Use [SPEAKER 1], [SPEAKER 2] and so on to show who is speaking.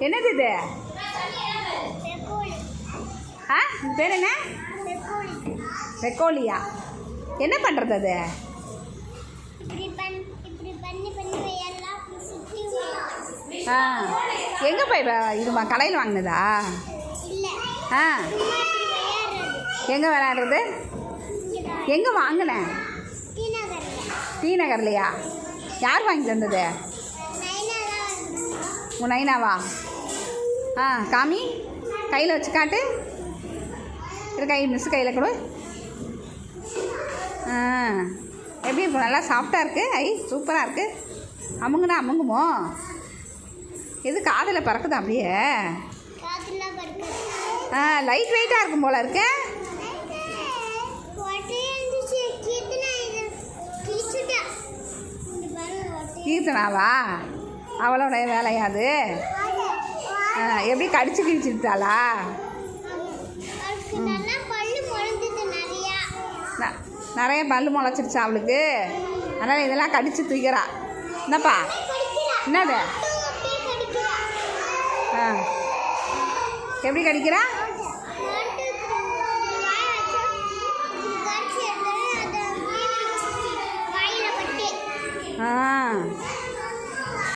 [SPEAKER 1] என்னது இது? ஆ? இது பேர் என்ன? ரெக்கோலியா என்ன பண்ணுறது அது? ஆ. எங்கே போய் இதுமா கடையில் வாங்கினதா? ஆ. எங்கே விளையாடுறது? எங்கே வாங்கினேன்
[SPEAKER 2] டி
[SPEAKER 1] நகர்லையா? யார் வாங்கி தந்தது உன் நைனாவா? ஆ காமி. கையில் வச்சு காட்டு. இரு கை மிஸ் கையில் கொடு. ஆ எப்படி இப்போ நல்லா சாஃப்டாக இருக்குது ஐ சூப்பராக இருக்குது அமுங்குனா அமுங்குமோ? எது காதில் பறக்குதா அப்படியே? ஆ லைட் வெயிட்டாக இருக்கும் போல இருக்கு. கீர்த்தனாவா? அவளோட வேலையாது எப்படி கடிச்சு கிழிச்சுட்டாளா
[SPEAKER 2] நிறைய
[SPEAKER 1] பல் முளைச்சிருச்சா அவளுக்கு அதனால் இதெல்லாம் கடித்து தூக்கிறா என்னப்பா என்னது ஆ எப்படி கடிக்கிறா ஆ